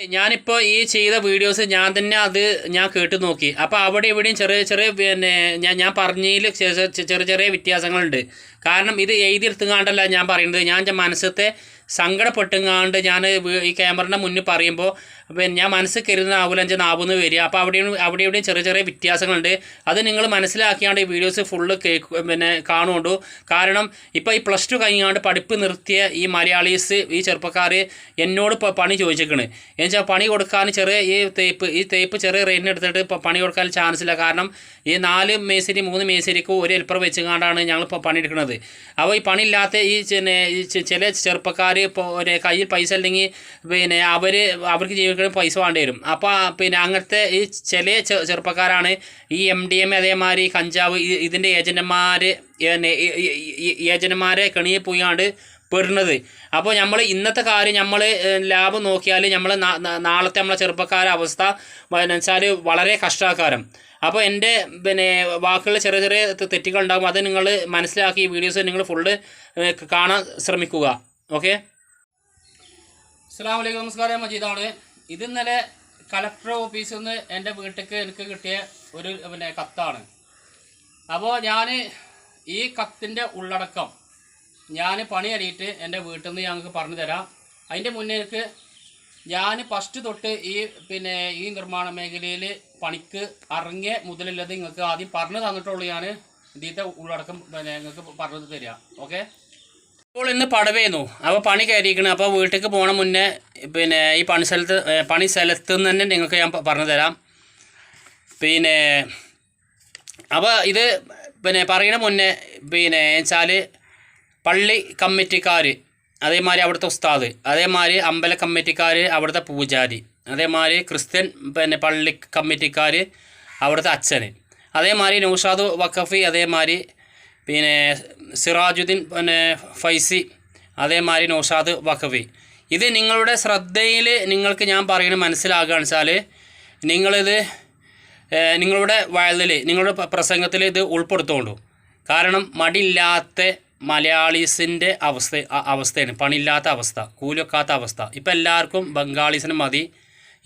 ഞാനിപ്പോൾ ഈ ചെയ്ത വീഡിയോസ് ഞാൻ തന്നെ അത് ഞാൻ കേട്ട് നോക്കി. അപ്പോൾ അവിടെ ഇവിടെയും ചെറിയ ചെറിയ പിന്നെ ഞാൻ ഞാൻ പറഞ്ഞതിൽ ചെറിയ ചെറിയ വ്യത്യാസങ്ങളുണ്ട്. കാരണം ഇത് എഴുതിയെടുത്തുങ്ങാണ്ടല്ല ഞാൻ പറയുന്നത്. ഞാൻ മനസ്സത്തെ സങ്കടപ്പെട്ടുങ്ങാണ്ട് ഞാൻ ഈ ക്യാമറയുടെ മുന്നിൽ പറയുമ്പോൾ പിന്നെ ഞാൻ മനസ്സിൽ കരുതുന്ന ആവുലഞ്ച് നാവുന്ന് വരിക. അപ്പോൾ അവിടെയും അവിടെ ഇവിടെയും ചെറിയ ചെറിയ വ്യത്യാസങ്ങളുണ്ട്. അത് നിങ്ങൾ മനസ്സിലാക്കിയാണ്ട് ഈ വീഡിയോസ് ഫുള്ള് കേക്ക് പിന്നെ കാണുകൊണ്ടു. കാരണം ഇപ്പോൾ ഈ പ്ലസ് ടു കഴിഞ്ഞാണ്ട് പഠിപ്പ് നിർത്തിയ ഈ മലയാളീസ് ഈ ചെറുപ്പക്കാർ എന്നോട് ഇപ്പോൾ പണി ചോദിച്ചിരിക്കണ്. എന്നുവെച്ചാൽ പണി കൊടുക്കാൻ ചെറിയ ഈ തേപ്പ് ഈ തേപ്പ് ചെറിയ റേറ്റിന് എടുത്തിട്ട് ഇപ്പോൾ പണി കൊടുക്കാൻ ചാൻസ് ഇല്ല. കാരണം ഈ നാല് മേശരി മൂന്ന് മേശരിക്ക് ഒരു ഹെൽപ്പർ വെച്ചുകൊണ്ടാണ് ഞങ്ങൾ ഇപ്പോൾ പണിയെടുക്കുന്നത് അപ്പോൾ ഈ പണിയില്ലാത്ത ഈ ചില ചെറുപ്പക്കാർ ഒരു കയ്യിൽ പൈസ അല്ലെങ്കിൽ പിന്നെ അവർ അവർക്ക് ജീവിക്കാൻ പൈസ വേണ്ടി വരും. അപ്പോൾ പിന്നെ അങ്ങനത്തെ ഈ ചില ചെറുപ്പക്കാരാണ് ഈ എം ഡി എം അതേമാതിരി കഞ്ചാവ് ഇതിന്റെ ഏജന്റന്മാർ ഏജന്റന്മാരെ കെണിയിൽ പോയാണ്ട് പെടുന്നത്. അപ്പോൾ നമ്മൾ ഇന്നത്തെ കാര്യം നമ്മൾ ലാഭം നോക്കിയാൽ നമ്മൾ നാളത്തെ നമ്മളെ ചെറുപ്പക്കാരുടെ അവസ്ഥ വെച്ചാൽ വളരെ കഷ്ടാക്കാരം അപ്പോൾ എന്റെ പിന്നെ വാക്കുകളിൽ ചെറിയ ചെറിയ തെറ്റുകൾ ഉണ്ടാകും. അത് നിങ്ങൾ മനസ്സിലാക്കി ഈ വീഡിയോസ് നിങ്ങൾ ഫുള്ള് കാണാൻ ശ്രമിക്കുക. ഓക്കെ. അസ്സാം വലൈക്കും നമസ്കാരം. മജീദാണ്. ഇത് ഇന്നലെ കളക്ടർ ഓഫീസിൽ നിന്ന് എന്റെ വീട്ടിലേക്ക് എനിക്ക് കിട്ടിയ ഒരു പിന്നെ കത്താണ്. അപ്പോൾ ഞാൻ ഈ കത്തിന്റെ ഉള്ളടക്കം ഞാൻ പണി അറിയിട്ട് എന്റെ വീട്ടിൽ നിന്ന് ഞങ്ങൾക്ക് പറഞ്ഞു തരാം. അതിന്റെ മുന്നേ ഞാൻ ഫസ്റ്റ് തൊട്ട് ഈ പിന്നെ ഈ നിർമ്മാണ മേഖലയിൽ പണിക്ക് ഇറങ്ങിയ മുതലുള്ളത് നിങ്ങൾക്ക് ആദ്യം പറഞ്ഞു തന്നിട്ടുള്ളൂ ഞാൻ ഇതിന്റെ ഉള്ളടക്കം പിന്നെ നിങ്ങൾക്ക് പറഞ്ഞു തരിക ഓക്കെ? ഇപ്പോൾ ഇന്ന് പടവേന്നു. അപ്പോൾ പണി കയറിയിരിക്കണം. അപ്പോൾ വീട്ടിലേക്ക് പോകണ മുന്നേ പിന്നെ ഈ പണി സ്ഥലത്ത് പണി സ്ഥലത്ത് നിന്ന് തന്നെ നിങ്ങൾക്ക് ഞാൻ പറഞ്ഞു തരാം. പിന്നെ അപ്പോൾ ഇത് പിന്നെ പറയണ മുന്നേ പിന്നെ വെച്ചാൽ പള്ളി കമ്മിറ്റിക്കാർ അതേമാതിരി അവിടുത്തെ ഉസ്താദ് അതേമാതിരി അമ്പല കമ്മിറ്റിക്കാർ അവിടുത്തെ പൂജാരി അതേമാതിരി ക്രിസ്ത്യൻ പിന്നെ പള്ളി കമ്മിറ്റിക്കാർ അവിടുത്തെ അച്ഛന്. അതേമാതിരി നൗഷാദ് വക്കഫി അതേമാതിരി പിന്നെ സിറാജുദ്ദീൻ പിന്നെ ഫൈസി അതേമാതിരി നൗഷാദ് വഖവി ഇത് നിങ്ങളുടെ ശ്രദ്ധയിൽ നിങ്ങൾക്ക് ഞാൻ പറയുന്നത് മനസ്സിലാകുകയെന്ന് വെച്ചാൽ നിങ്ങളിത് നിങ്ങളുടെ വയലിൽ നിങ്ങളുടെ പ്രസംഗത്തിൽ ഇത് ഉൾപ്പെടുത്തുകൊണ്ടു കാരണം മടിയില്ലാത്ത മലയാളീസിന്റെ അവസ്ഥ അവസ്ഥയാണ്. പണിയില്ലാത്ത അവസ്ഥ കൂലൊക്കാത്ത അവസ്ഥ. ഇപ്പം എല്ലാവർക്കും ബംഗാളീസിന് മതി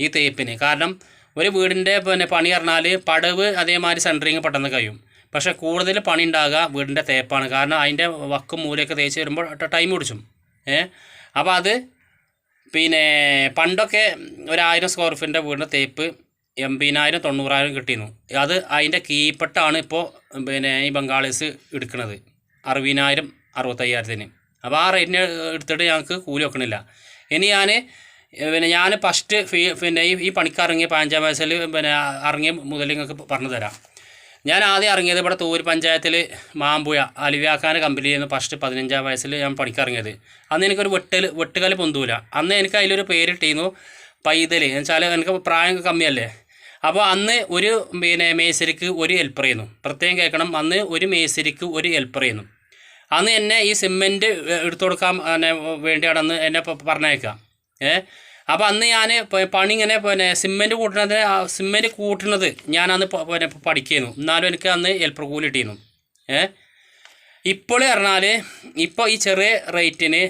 ഈ തേപ്പിന്. കാരണം ഒരു വീടിന്റെ പിന്നെ പണി പറഞ്ഞാൽ പടവ് അതേമാതിരി സെന്ററിങ് പെട്ടെന്ന് കഴിയും. പക്ഷേ കൂടുതൽ പണി ഉണ്ടാകുക വീടിന്റെ തേപ്പാണ്. കാരണം അതിന്റെ വക്കും മൂലയൊക്കെ തേച്ച് വരുമ്പോൾ ടൈം പിടിച്ചും. ഏ? അപ്പോൾ അത് പിന്നെ പണ്ടൊക്കെ ഒരായിരം സ്ക്വയർ ഫീറ്റിന്റെ വീടിന്റെ തേപ്പ് എൺപതിനായിരം തൊണ്ണൂറായിരം കിട്ടിയിരുന്നു. അത് അതിന്റെ കീപ്പട്ടാണ് ഇപ്പോൾ പിന്നെ ഈ ബംഗാളീസ് എടുക്കുന്നത്. അറുപതിനായിരം അറുപത്തയ്യായിരത്തിന്. അപ്പോൾ ആ റേറ്റിന് എടുത്തിട്ട് ഞങ്ങൾക്ക് കൂലി വെക്കണില്ല. ഇനി ഞാൻ പിന്നെ ഞാൻ ഫസ്റ്റ് ഫീ പിന്നെ ഈ ഈ പതിനഞ്ചാം വയസ്സിൽ പിന്നെ ഇറങ്ങിയ മുതൽ നിങ്ങൾക്ക് പറഞ്ഞു തരാം ഞാൻ ആദ്യം ഇറങ്ങിയത് ഇവിടെ തൂര് പഞ്ചായത്തിൽ മാമ്പുഴ അലിവ്യാക്കാന്റെ കമ്പനിയിൽ നിന്ന് ഫസ്റ്റ് പതിനഞ്ചാം വയസ്സിൽ ഞാൻ പണിക്കിറങ്ങിയത് അന്ന് എനിക്കൊരു വെട്ടൽ വെട്ടുകൽ പൊന്തൂല. അന്ന് എനിക്ക് അതിലൊരു പേരിട്ടിരുന്നു പൈതൽ എന്ന് വെച്ചാൽ എനിക്ക് പ്രായം കമ്മിയല്ലേ. അപ്പോൾ അന്ന് ഒരു പിന്നെ മേശരിക്ക് ഒരു ഹെൽപ്പർ ചെയ്യുന്നു. പ്രത്യേകം കേൾക്കണം അന്ന് ഒരു മേശരിക്ക് ഒരു ഹെൽപ്പർ ചെയ്യുന്നു. അന്ന് എന്നെ ഈ സിമെന്റ് എടുത്തു കൊടുക്കാൻ വേണ്ടിയാണെന്ന് എന്നെ പറഞ്ഞേക്കാം പറഞ്ഞേക്കുക ഏ? അപ്പോൾ അന്ന് ഞാൻ പണി ഇങ്ങനെ പിന്നെ സിമെന്റ് കൂട്ടുന്നത് ആ സിമെന്റ് കൂട്ടുന്നത് ഞാൻ പിന്നെ പഠിക്കുന്നു എന്നാലും എനിക്ക് അന്ന് ഹെൽപ്പർ കൂലി കിട്ടിയിരുന്നു ഏ? ഇപ്പോൾ പറഞ്ഞാൽ ഇപ്പോൾ ഈ ചെറിയ റേറ്റിന്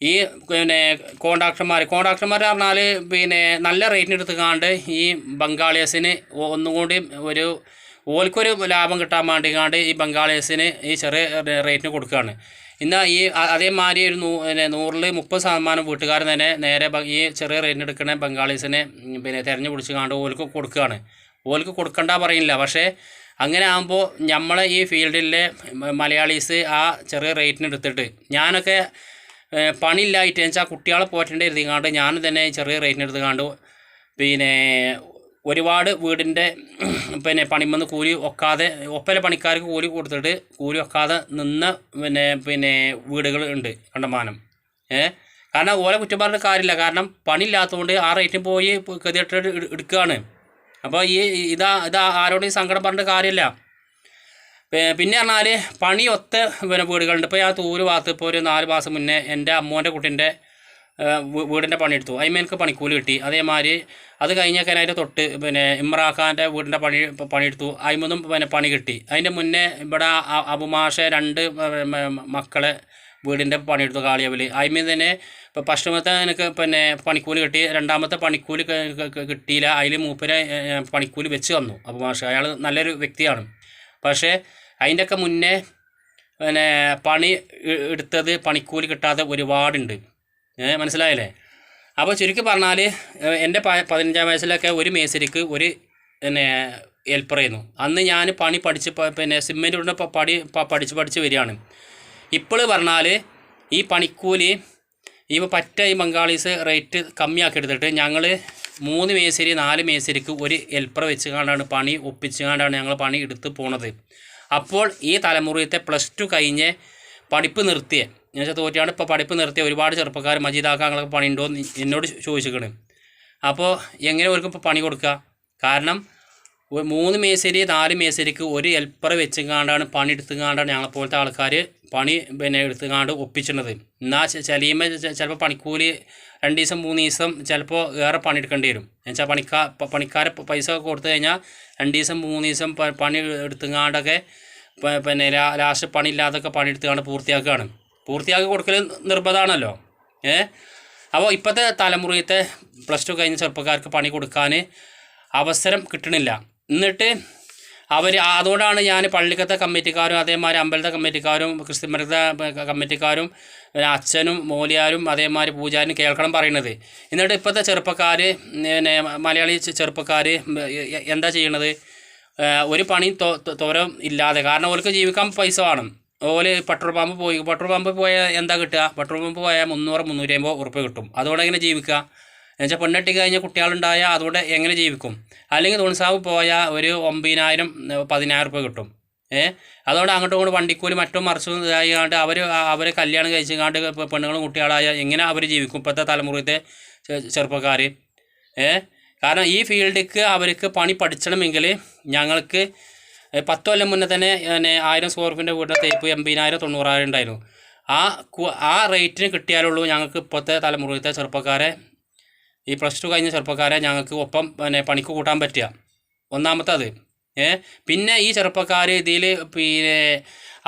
ഈ പിന്നെ കോൺട്രാക്ടർമാർ കോൺട്രാക്ടർമാർ പറഞ്ഞാൽ പിന്നെ നല്ല റേറ്റിന് എടുത്തുകാണ്ട് ഈ ബംഗാളിയസിന് ഒന്നുകൂടി ഒരു ഓൽക്കൊരു ലാഭം കിട്ടാൻ വേണ്ടി വേണ്ടിക്കാണ്ട് ഈ ബംഗാളിയസിന് ഈ ചെറിയ റേറ്റിന് കൊടുക്കുകയാണ് എന്നാൽ ഈ അതേമാതിരി ഒരു നൂ പിന്നെ നൂറിൽ മുപ്പത് ശതമാനം വീട്ടുകാർ തന്നെ നേരെ ഈ ചെറിയ റേറ്റിന് എടുക്കുന്ന ബംഗാളീസിനെ പിന്നെ തിരഞ്ഞു പിടിച്ച് കാണ്ട് ഓൽക്ക് കൊടുക്കുകയാണ് ഓൽക്ക് കൊടുക്കണ്ട പറയുന്നില്ല പക്ഷേ അങ്ങനെ ആകുമ്പോൾ നമ്മളെ ഈ ഫീൽഡിലെ മലയാളീസ് ആ ചെറിയ റേറ്റിന് എടുത്തിട്ട് ഞാനൊക്കെ പണിയില്ലായിട്ട് വെച്ചാൽ കുട്ടികളെ പോറ്റേണ്ടി ഇരുത്തിക്കാണ്ട് ഞാൻ തന്നെ ചെറിയ റേറ്റിന് എടുത്തുകാണ്ട് പിന്നെ ഒരുപാട് വീടിന്റെ പിന്നെ പണിമെന്ന് കൂലി ഒക്കാതെ ഒപ്പല പണിക്കാർക്ക് കൂലി കൊടുത്തിട്ട് കൂലി ഒക്കാതെ നിന്ന പിന്നെ പിന്നെ വീടുകൾ ഉണ്ട് കണ്ടമാനം. ഏ? കാരണം ഓരോ കുറ്റം പറഞ്ഞിട്ട് കാര്യമില്ല. കാരണം പണിയില്ലാത്തതുകൊണ്ട് ആ റേറ്റും പോയി ഗതിയിട്ട് എടുക്കുകയാണ് അപ്പോൾ ഈ ഇതാ ഇതാ ആരോടും സങ്കടം പറഞ്ഞിട്ട് കാര്യമില്ല. പിന്നെ പറഞ്ഞാൽ പണി ഒത്ത പിന്നെ വീടുകളുണ്ട്. ഇപ്പോൾ ഞാൻ തൂര് ഭാഗത്ത് ഇപ്പോൾ ഒരു നാല് മാസം മുന്നേ എന്റെ അമ്മോന്റെ കുട്ടീന്റെ വീടിന്റെ പണിയെടുത്തു. എനിക്ക് പണിക്കൂലി കിട്ടി. അതേമാതിരി അത് കഴിഞ്ഞൊക്കെ അതിന്റെ തൊട്ട് പിന്നെ ഇമ്രാഖാന്റെ വീടിന്റെ പണി പണിയെടുത്തു. അതിമൊന്നും പിന്നെ പണി കിട്ടി. അതിന്റെ മുന്നേ ഇവിടെ അബുമാഷ രണ്ട് മക്കളെ വീടിന്റെ പണിയെടുത്തു കാളിയവൽ. അതിന് തന്നെ ഇപ്പോൾ ഫസ്റ്റമത്തെ എനിക്ക് പിന്നെ പണിക്കൂലി കിട്ടി. രണ്ടാമത്തെ പണിക്കൂലി കിട്ടിയില്ല. അതിൽ മൂപ്പരെ പണിക്കൂലി വെച്ച് തന്നു അബുമാഷ. അയാൾ നല്ലൊരു വ്യക്തിയാണ്. പക്ഷേ അതിന്റെയൊക്കെ മുന്നേ പിന്നെ പണി എടുത്തത് പണിക്കൂലി കിട്ടാതെ ഒരുപാടുണ്ട്. മനസ്സിലായല്ലേ? അപ്പോൾ ചുരുക്കി പറഞ്ഞാൽ എന്റെ പതിനഞ്ചാം വയസ്സിലൊക്കെ ഒരു മേസരിക്ക് ഒരു പിന്നെ ഹെൽപ്പർ ചെയ്യുന്നു അന്ന് ഞാൻ പണി പഠിച്ച് പിന്നെ സിമെന്റ് കൊണ്ട് പടി പഠിച്ച് പഠിച്ച് വരികയാണ്. ഇപ്പോൾ പറഞ്ഞാൽ ഈ പണിക്കൂലി ഈ പറ്റ ഈ ബംഗാളീസ് റേറ്റ് കമ്മിയാക്കി എടുത്തിട്ട് ഞങ്ങൾ മൂന്ന് മേസരി നാല് മേസരിക്ക് ഒരു ഹെൽപ്പർ വെച്ച് കണ്ടാണ് പണി ഒപ്പിച്ച് കണ്ടാണ് ഞങ്ങൾ പണി എടുത്ത് പോണത്. അപ്പോൾ ഈ തലമുറയത്തെ പ്ലസ് ടു കഴിഞ്ഞ് പഠിപ്പ് നിർത്തിയ. ഞാൻ തോറ്റാണ് ഇപ്പോൾ പഠിപ്പ് നിർത്തിയ. ഒരുപാട് ചെറുപ്പക്കാർ മജീദാക്കാങ്ങളൊക്കെ പണിയുണ്ടോ എന്ന് എന്നോട് ചോദിച്ചിരിക്കണ്. അപ്പോൾ എങ്ങനെ അവർക്ക് ഇപ്പോൾ പണി കൊടുക്കുക കാരണം മൂന്ന് മേശരി നാല് മേശരിക്ക് ഒരു ഹെൽപ്പർ വെച്ചുകൊണ്ടാണ് പണി എടുത്തുകൊണ്ടാണ് ഞങ്ങളെപ്പോലത്തെ ആൾക്കാർ പണി പിന്നെ എടുത്തുകൊണ്ട് ഒപ്പിച്ചിരുന്നത്. എന്നാൽ ചിലയുമ്പോൾ ചിലപ്പോൾ പണിക്കൂലി രണ്ട് ദിവസം മൂന്ന് ദിവസം ചിലപ്പോൾ ഏറെ പണി എടുക്കേണ്ടി വരും എന്നുവെച്ചാൽ പണിക്കാ പണിക്കാരെ പൈസ കൊടുത്തു കഴിഞ്ഞാൽ രണ്ട് ദിവസം മൂന്ന് ദിവസം പണി എടുത്തുകൊണ്ടൊക്കെ പിന്നെ ലാസ്റ്റ് പണിയില്ലാതൊക്കെ പണി എടുത്തുകൊണ്ട് പൂർത്തിയാക്കുകയാണ്. പൂർത്തിയാക്കി കൊടുക്കൽ നിർബന്ധമാണല്ലോ. ഏ? അപ്പോൾ ഇപ്പോഴത്തെ തലമുറയത്തെ പ്ലസ് ടു കഴിഞ്ഞ ചെറുപ്പക്കാർക്ക് പണി കൊടുക്കാൻ അവസരം കിട്ടണില്ല. എന്നിട്ട് അവർ അതുകൊണ്ടാണ് ഞാൻ പള്ളിക്കത്തെ കമ്മിറ്റിക്കാരും അതേമാതിരി അമ്പലത്തെ കമ്മിറ്റിക്കാരും ക്രിസ്ത്യൻ കമ്മിറ്റിക്കാരും അച്ഛനും മോലിയാരും അതേമാതിരി പൂജാരും കേൾക്കണം പറയുന്നത്. എന്നിട്ട് ഇപ്പോഴത്തെ ചെറുപ്പക്കാർ പിന്നെ മലയാളി ചെറുപ്പക്കാർ എന്താ ചെയ്യണത്? ഒരു പണി തോരം ഇല്ലാതെ. കാരണം ഓർക്ക് ജീവിക്കാൻ പൈസ വേണം. ഓൽ പെട്രോൾ പമ്പ് പോയി. പെട്രോൾ പമ്പ് പോയാൽ എന്താ കിട്ടുക? പെട്രോൾ പമ്പ് പോയാൽ മുന്നൂറ് മുന്നൂറ്റി അമ്പത് ഉറുപ്പ്യ കിട്ടും. അതുകൊണ്ട് എങ്ങനെ ജീവിക്കുക? എന്നുവെച്ചാൽ പെണ്ണെട്ടി കഴിഞ്ഞ കുട്ടികളുണ്ടായാൽ അതുകൊണ്ട് എങ്ങനെ ജീവിക്കും? അല്ലെങ്കിൽ തുണിസാവ് പോയാൽ ഒരു ഒമ്പതിനായിരം പതിനായിരം ഉറുപ്പ് കിട്ടും. ഏ? അതുകൊണ്ട് അങ്ങോട്ടും ഇങ്ങോട്ടും വണ്ടിക്കൂലി മറ്റും മറിച്ചും ഇതായിക്കാണ്ട് അവർ അവരെ കല്യാണം കഴിച്ചുകൊണ്ട് പെണ്ണുങ്ങളും കുട്ടികളായ എങ്ങനെ അവർ ജീവിക്കും ഇപ്പോഴത്തെ തലമുറത്തെ ചെറുപ്പക്കാർ ഏ? കാരണം ഈ ഫീൽഡിക്ക് അവർക്ക് പണി പഠിച്ചണമെങ്കിൽ ഞങ്ങൾക്ക് പത്ത് കൊല്ലം മുന്നേ തന്നെ പിന്നെ ആയിരം സ്ക്വയർ ഫീറ്റിന്റെ വീടിന്റെ തേപ്പ് എൺപതിനായിരം തൊണ്ണൂറായിരം ഉണ്ടായിരുന്നു. ആ ആ റേറ്റിന് കിട്ടിയാലുള്ളൂ ഞങ്ങൾക്ക് ഇപ്പോഴത്തെ തലമുറയിലത്തെ ചെറുപ്പക്കാരെ ഈ പ്ലസ് ടു കഴിഞ്ഞ ചെറുപ്പക്കാരെ ഞങ്ങൾക്ക് ഒപ്പം പിന്നെ പണിക്ക് കൂട്ടാൻ പറ്റുക. ഒന്നാമത്തത് ഏ പിന്നെ ഈ ചെറുപ്പക്കാർ ഇതിൽ പിന്നെ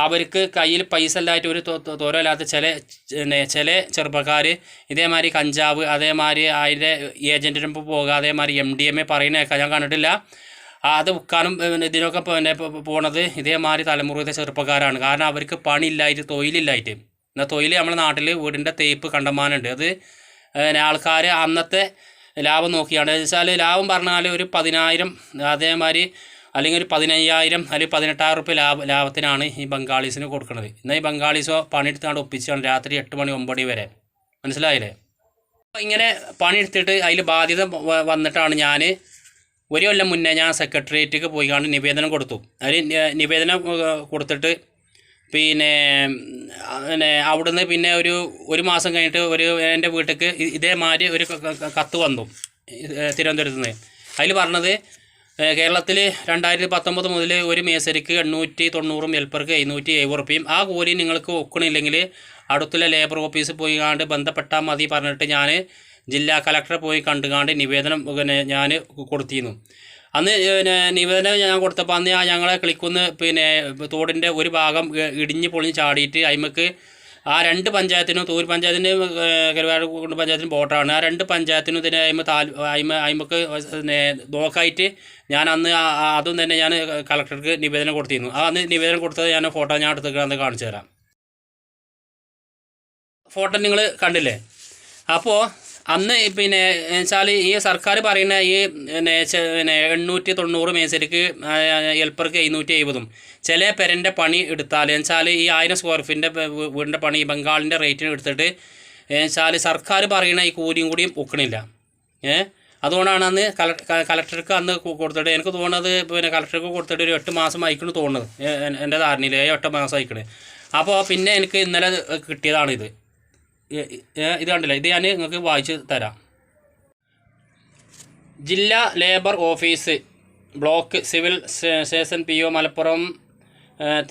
അവർക്ക് കയ്യിൽ പൈസ ഇല്ലായിട്ട് ഒരു തോരമില്ലാത്ത ചില ചില ചെറുപ്പക്കാർ ഇതേമാതിരി കഞ്ചാവ് അതേമാതിരി അതിന്റെ ഏജന്റിന് മുമ്പ് പോകുക അതേമാതിരി എം ഡി എം എ പറയുന്നതൊക്കെ ഞാൻ കണ്ടിട്ടില്ല. അത് വിൽക്കാനും ഇതിനൊക്കെ പിന്നെ പോണത് ഇതേമാതിരി തലമുറയിലെ ചെറുപ്പക്കാരാണ്. കാരണം അവർക്ക് പണിയില്ലായിട്ട് തൊഴിലില്ലായിട്ട്. എന്നാൽ തൊഴിൽ നമ്മുടെ നാട്ടിൽ വീടിന്റെ തേപ്പ് കണ്ടമാനുണ്ട്. അത് ആൾക്കാർ അന്നത്തെ ലാഭം നോക്കിയാണ്. വെച്ചാൽ ലാഭം പറഞ്ഞാൽ ഒരു പതിനായിരം അതേമാതിരി അല്ലെങ്കിൽ ഒരു പതിനയ്യായിരം അല്ലെങ്കിൽ പതിനെട്ടായിരം റുപ്യ ലാഭ ലാഭത്തിനാണ് ഈ ബംഗാളീസിന് കൊടുക്കുന്നത് എന്നാൽ ഈ ബംഗാളീസോ പണിയെടുത്താണ്ട് ഒപ്പിച്ചാണ് രാത്രി എട്ട് മണി ഒമ്പത് വരെ. മനസ്സിലായില്ലേ? ഇങ്ങനെ പണിയെടുത്തിട്ട് അതിൽ ബാധ്യത വന്നിട്ടാണ് ഞാൻ ഒരു കൊല്ലം മുന്നേ ഞാൻ സെക്രട്ടേറിയറ്റിക്ക് പോയി കണ്ട് നിവേദനം കൊടുത്തു. അതിൽ നിവേദനം കൊടുത്തിട്ട് പിന്നെ പിന്നെ അവിടുന്ന് പിന്നെ ഒരു ഒരു മാസം കഴിഞ്ഞിട്ട് ഒരു എന്റെ വീട്ടിലേക്ക് ഇതേമാതിരി ഒരു കത്ത് വന്നു. തിരുവനന്തപുരത്ത് നിന്ന്. അതിൽ പറഞ്ഞത് കേരളത്തിൽ രണ്ടായിരത്തി പത്തൊമ്പത് മുതൽ ഒരു മേസരിക്ക് എണ്ണൂറ്റി തൊണ്ണൂറും ഹെൽപ്പർക്ക് എഴുന്നൂറ്റി എഴുപത് റുപ്യയും ആ കൂലി നിങ്ങൾക്ക് ഒക്കണില്ലെങ്കിൽ അടുത്തുള്ള ലേബർ ഓഫീസിൽ പോയി കണ്ട് ബന്ധപ്പെട്ടാൽ മതി പറഞ്ഞിട്ട് ഞാൻ ജില്ലാ കളക്ടറെ പോയി കണ്ടുകാണ്ട് നിവേദനം പിന്നെ ഞാൻ കൊടുത്തിരുന്നു. അന്ന് പിന്നെ നിവേദനം ഞാൻ കൊടുത്തപ്പോൾ അന്ന് ഞങ്ങളെ കിളിക്കുന്ന് പിന്നെ തോടിന്റെ ഒരു ഭാഗം ഇടിഞ്ഞ് പൊളിഞ്ഞ് ചാടിയിട്ട് അയിമക്ക് ആ രണ്ട് പഞ്ചായത്തിനും തൂര് പഞ്ചായത്തിന്റെയും കരുവാട് കുണ്ട് പഞ്ചായത്തിനും ബോട്ടാണ് ആ രണ്ട് പഞ്ചായത്തിനും ഇതിന് അതിമ താൽ അയിമ അയിമക്ക് പിന്നെ നോക്കായിട്ട് ഞാൻ അന്ന് അതും തന്നെ ഞാൻ കളക്ടർക്ക് നിവേദനം കൊടുത്തിരുന്നു. ആ അന്ന് നിവേദനം കൊടുത്തത് ഞാൻ ഫോട്ടോ ഞാൻ എടുത്ത് അന്ന് കാണിച്ചു തരാം. ഫോട്ടോ നിങ്ങൾ കണ്ടില്ലേ? അപ്പോൾ അന്ന് പിന്നെ വെച്ചാൽ ഈ സർക്കാർ പറയുന്ന ഈ പിന്നെ പിന്നെ എണ്ണൂറ്റി തൊണ്ണൂറ് മേസരിക്ക് ഹെൽപ്പർക്ക് എഴുന്നൂറ്റി എഴുപതും. ചില പെരന്റെ പണി എടുത്താൽ വെച്ചാൽ ഈ ആയിരം സ്ക്വയർ ഫീറ്റിന്റെ വീടിന്റെ പണി ബംഗാളിന്റെ റേറ്റിന് എടുത്തിട്ട് വെച്ചാൽ സർക്കാർ പറയുന്ന ഈ കൂലിയും കൂടിയും ഒക്കണില്ല. ഏ? അതുകൊണ്ടാണ് അന്ന് കല കലക്ടർക്ക് അന്ന് കൊടുത്തിട്ട് എനിക്ക് തോന്നുന്നത് പിന്നെ കലക്ടർക്ക് കൊടുത്തിട്ട് ഒരു എട്ട് മാസം അയക്കണമെന്ന് തോന്നുന്നത്. എന്റെ ധാരണയിൽ എട്ട് മാസം അയക്കണേ അപ്പോൾ പിന്നെ എനിക്ക് ഇന്നലെ കിട്ടിയതാണിത്. ഇത് കണ്ടില്ല? ഇത് ഞാൻ നിങ്ങൾക്ക് വായിച്ച് തരാം. ജില്ലാ ലേബർ ഓഫീസ് ബ്ലോക്ക് സിവിൽ സ്റ്റേ- സ്റ്റേഷൻ പി ഒ മലപ്പുറം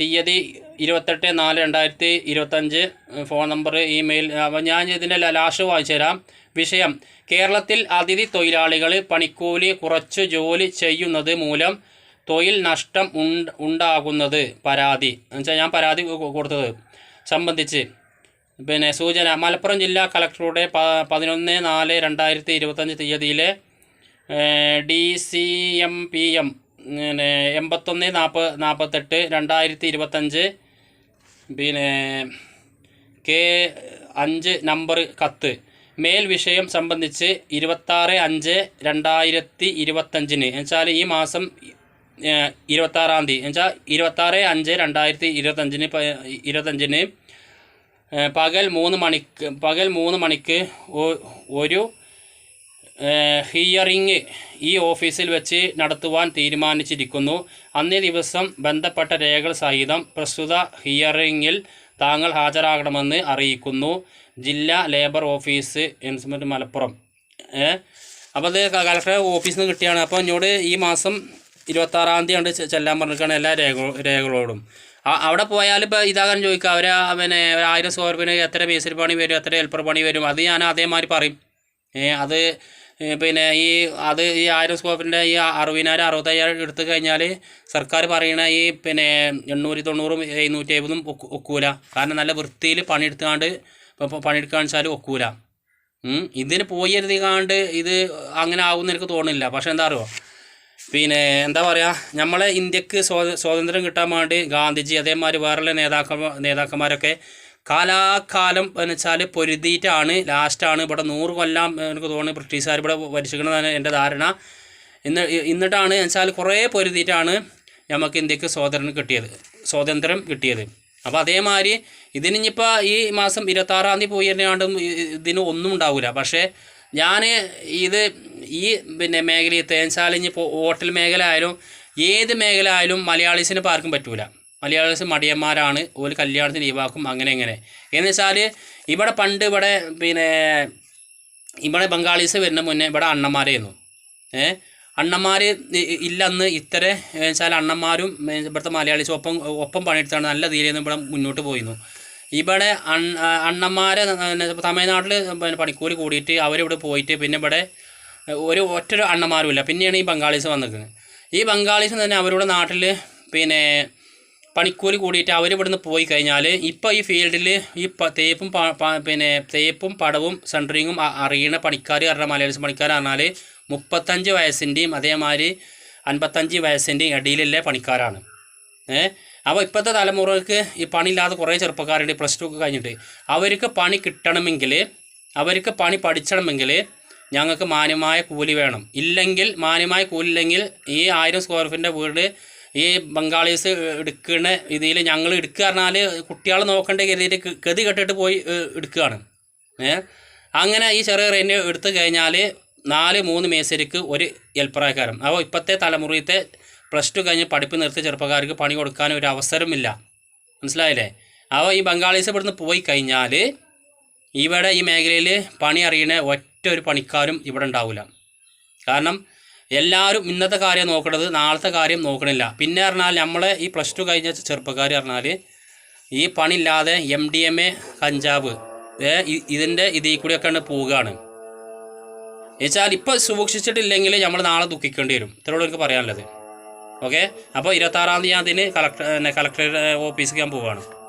തീയതി ഇരുപത്തെട്ട് നാല് രണ്ടായിരത്തി ഇരുപത്തഞ്ച് ഫോൺ നമ്പർ ഇമെയിൽ. അപ്പോൾ ഞാൻ ഇതിന്റെ ലാസ്റ്റ് വായിച്ചു തരാം. വിഷയം കേരളത്തിൽ അതിഥി തൊഴിലാളികൾ പണിക്കൂലി കുറച്ച് ജോലി ചെയ്യുന്നത് മൂലം തൊഴിൽ നഷ്ടം ഉണ്ട് ഉണ്ടാകുന്നത് പരാതി. എന്നുവെച്ചാൽ ഞാൻ പരാതി കൊടുത്തത്. സംബന്ധിച്ച് പിന്നെ സൂചന മലപ്പുറം ജില്ലാ കളക്ടറുടെ പ പതിനൊന്ന് നാല് രണ്ടായിരത്തി ഇരുപത്തഞ്ച് തീയതിയിലെ D C M P M പിന്നെ എൺപത്തൊന്ന് നാൽപ്പ നാൽപ്പത്തെട്ട് രണ്ടായിരത്തി ഇരുപത്തഞ്ച് പിന്നെ കെ അഞ്ച് നമ്പർ കത്ത്. മേൽ വിഷയം സംബന്ധിച്ച് ഇരുപത്താറ് അഞ്ച് രണ്ടായിരത്തി ഇരുപത്തഞ്ചിന്. എന്നുവെച്ചാൽ ഈ മാസം ഇരുപത്താറാം തീയതി. എന്നുവെച്ചാൽ ഇരുപത്താറ് അഞ്ച് രണ്ടായിരത്തി ഇരുപത്തഞ്ചിന് ഇരുപത്തഞ്ചിന് പകൽ മൂന്ന് മണിക്ക് പകൽ മൂന്ന് മണിക്ക് ഒരു ഹിയറിംഗ് ഈ ഓഫീസിൽ വെച്ച് നടത്തുവാൻ തീരുമാനിച്ചിരിക്കുന്നു. അന്നേ ദിവസം ബന്ധപ്പെട്ട രേഖകൾ സഹിതം പ്രസ്തുത ഹിയറിംഗിൽ താങ്കൾ ഹാജരാകണമെന്ന് അറിയിക്കുന്നു. ജില്ലാ ലേബർ ഓഫീസ് എൻസ്മെന്റ് മലപ്പുറം. അപ്പോൾ അത് കലക്ടർ ഓഫീസിൽ നിന്ന് കിട്ടിയാണ്. അപ്പോൾ എന്നോട് ഈ മാസം ഇരുപത്താറാം തീയതി ആണ് ചെല്ലാൻ പറഞ്ഞിരിക്കുകയാണ് എല്ലാ രേഖ രേഖകളോടും. അവിടെ പോയാൽ ഇപ്പോൾ ഇതാകാൻ ചോദിക്കുക അവർ പിന്നെ ആയിരം സ്ക്വയർ ഫീറ്റ് എത്ര മേസ്തിരി പണി വരും എത്ര ഹെൽപ്പർ പണി വരും അത് ഞാൻ അതേമാതിരി പറയും. അത് പിന്നെ ഈ അത് ഈ ആയിരം ഫീറ്റിന്റെ ഈ അറുപതിനായിരം അറുപത്തയ്യായിരം എടുത്തു കഴിഞ്ഞാൽ സർക്കാർ പറയണ ഈ പിന്നെ എണ്ണൂറ്റി തൊണ്ണൂറും എഴുന്നൂറ്റി എഴുപതും ഒക്കൂല. കാരണം നല്ല വൃത്തിയിൽ പണിയെടുത്തുകൊണ്ട് ഇപ്പോൾ പണിയെടുക്കാന്ന് വെച്ചാൽ ഒക്കൂല. ഇതിന് പോയി എഴുതി കാണ്ട് ഇത് അങ്ങനെ ആവുമെന്ന് എനിക്ക് തോന്നുന്നില്ല. പക്ഷേ എന്താ അറിയോ? പിന്നെ എന്താ പറയുക നമ്മളെ ഇന്ത്യയ്ക്ക് സ്വാത സ്വാതന്ത്ര്യം കിട്ടാൻ വേണ്ടി ഗാന്ധിജി അതേമാതിരി വേറെയുള്ള നേതാക്കന്മാർ നേതാക്കന്മാരൊക്കെ കാലാകാലം എന്ന് വെച്ചാൽ പൊരുതിയിട്ടാണ് ലാസ്റ്റാണ്. ഇവിടെ നൂറ് കൊല്ലം എനിക്ക് തോന്നുന്നു ബ്രിട്ടീഷുകാർ ഇവിടെ ഭരിച്ചിരിക്കണമെന്നാണ് എന്റെ ധാരണ. ഇന്ന് എന്നിട്ടാണ് വെച്ചാൽ കുറേ പൊരുതിയിട്ടാണ് നമുക്ക് ഇന്ത്യയ്ക്ക് സ്വാതന്ത്ര്യം കിട്ടിയത് സ്വാതന്ത്ര്യം കിട്ടിയത്. അപ്പോൾ അതേമാതിരി ഇതിനിപ്പോൾ ഈ മാസം ഇരുപത്താറാം തീയതി പോയി തന്നെയാണ്ടും ഇതിന് ഒന്നും ഉണ്ടാവില്ല പക്ഷേ ഞാൻ ഇത് ഈ പിന്നെ വെച്ചാൽ ഇനിയിപ്പോൾ ഹോട്ടൽ മേഖല ആയാലും ഏത് മേഖല ആയാലും മലയാളീസിന് പാർക്കും പറ്റൂല. മലയാളീസ് മടിയന്മാരാണ്. ഒരു കല്യാണത്തിന് ലീവാക്കും അങ്ങനെ എങ്ങനെ എന്ന് വെച്ചാൽ ഇവിടെ പണ്ട് ഇവിടെ പിന്നെ ഇവിടെ ബംഗാളീസ് വരുന്ന മുന്നേ ഇവിടെ അണ്ണന്മാരായിരുന്നു. ഏ? അണ്ണന്മാർ ഇല്ലന്ന് ഇത്ര വെച്ചാൽ അണ്ണന്മാരും ഇവിടുത്തെ മലയാളീസ് ഒപ്പം ഒപ്പം പണിയെടുത്താണ് നല്ല രീതിയിൽ ഇവിടെ മുന്നോട്ട് പോയിരുന്നു. ഇവിടെ അണ്ണന്മാരെ തമിഴ്നാട്ടിൽ പണിക്കൂലി കൂടിയിട്ട് അവരിവിടെ പോയിട്ട് പിന്നെ ഇവിടെ ഒരു ഒറ്റൊരു അണ്ണന്മാരുമില്ല. പിന്നെയാണ് ഈ ബംഗാളീസ് വന്നിരിക്കുന്നത്. ഈ ബംഗാളീസ് തന്നെ അവരുടെ നാട്ടിൽ പിന്നെ പണിക്കൂലി കൂടിയിട്ട് അവരിവിടുന്ന് പോയി കഴിഞ്ഞാൽ ഇപ്പോൾ ഈ ഫീൽഡിൽ ഈ തേപ്പും പിന്നെ തേപ്പും പടവും സെൻട്രിങ്ങും അറിയുന്ന പണിക്കാർ പറഞ്ഞ മലയാളീസ് പണിക്കാർ പറഞ്ഞാൽ മുപ്പത്തഞ്ച് വയസ്സിന്റെയും അതേമാതിരി അൻപത്തഞ്ച് വയസ്സിന്റെയും ഇടയിലുള്ള പണിക്കാരാണ്. ഏ? അപ്പോൾ ഇപ്പോഴത്തെ തലമുറയ്ക്ക് ഈ പണിയില്ലാതെ കുറേ ചെറുപ്പക്കാരുണ്ട് പ്ലസ് ടു ഒക്കെ കഴിഞ്ഞിട്ട്. അവർക്ക് പണി കിട്ടണമെങ്കിൽ അവർക്ക് പണി പഠിച്ചണമെങ്കിൽ ഞങ്ങൾക്ക് മാന്യമായ കൂലി വേണം. ഇല്ലെങ്കിൽ മാന്യമായ കൂലി ഇല്ലെങ്കിൽ ഈ ആയിരം സ്ക്വയർ ഫീറ്റിന്റെ വീട് ഈ ബംഗാളീസ് എടുക്കുന്ന ഇതിൽ ഞങ്ങൾ എടുക്കുക പറഞ്ഞാൽ കുട്ടികളെ നോക്കേണ്ട ക- ഗതി കെട്ടിട്ട് പോയി എടുക്കുകയാണ്. അങ്ങനെ ഈ ചെറിയ റേറ്റ് എടുത്തു കഴിഞ്ഞാൽ നാല് മൂന്ന് മേസരിക്ക് ഒരു ഹെൽപ്പറാക്കാരം അപ്പോൾ ഇപ്പോഴത്തെ തലമുറയത്തെ പ്ലസ് ടു കഴിഞ്ഞ് പഠിപ്പ് നിർത്തിയ ചെറുപ്പക്കാർക്ക് പണി കൊടുക്കാൻ ഒരു അവസരമില്ല. മനസ്സിലായില്ലേ? അപ്പോൾ ഈ ബംഗാളീസ് ഇവിടുന്ന് പോയി കഴിഞ്ഞാൽ ഇവിടെ ഈ മേഖലയിൽ പണി അറിയണ ഒറ്റ ഒരു പണിക്കാരും ഇവിടെ ഉണ്ടാവില്ല കാരണം എല്ലാവരും ഇന്നത്തെ കാര്യം നോക്കണത് നാളത്തെ കാര്യം നോക്കണില്ല. പിന്നെ പറഞ്ഞാൽ നമ്മളെ ഈ പ്ലസ് ടു കഴിഞ്ഞ ചെറുപ്പക്കാർ പറഞ്ഞാൽ ഈ പണിയില്ലാതെ എം ഡി എം എ കഞ്ചാവ് ഇതിന്റെ ഇതിൽ കൂടിയൊക്കെയാണ് പോവുകയാണ്. എന്നുവെച്ചാൽ ഇപ്പോൾ സൂക്ഷിച്ചിട്ടില്ലെങ്കിൽ നമ്മൾ നാളെ ദുഃഖിക്കേണ്ടി വരും. ഇത്രയോട് എനിക്ക് പറയാനുള്ളത്. ഓക്കെ അപ്പോൾ ഇരുപത്താറാം തീയതി ഞാൻ അതിന് കളക്ടർ കളക്ടർ ഓഫീസിലേക്ക് ഞാൻ പോവുകയാണ്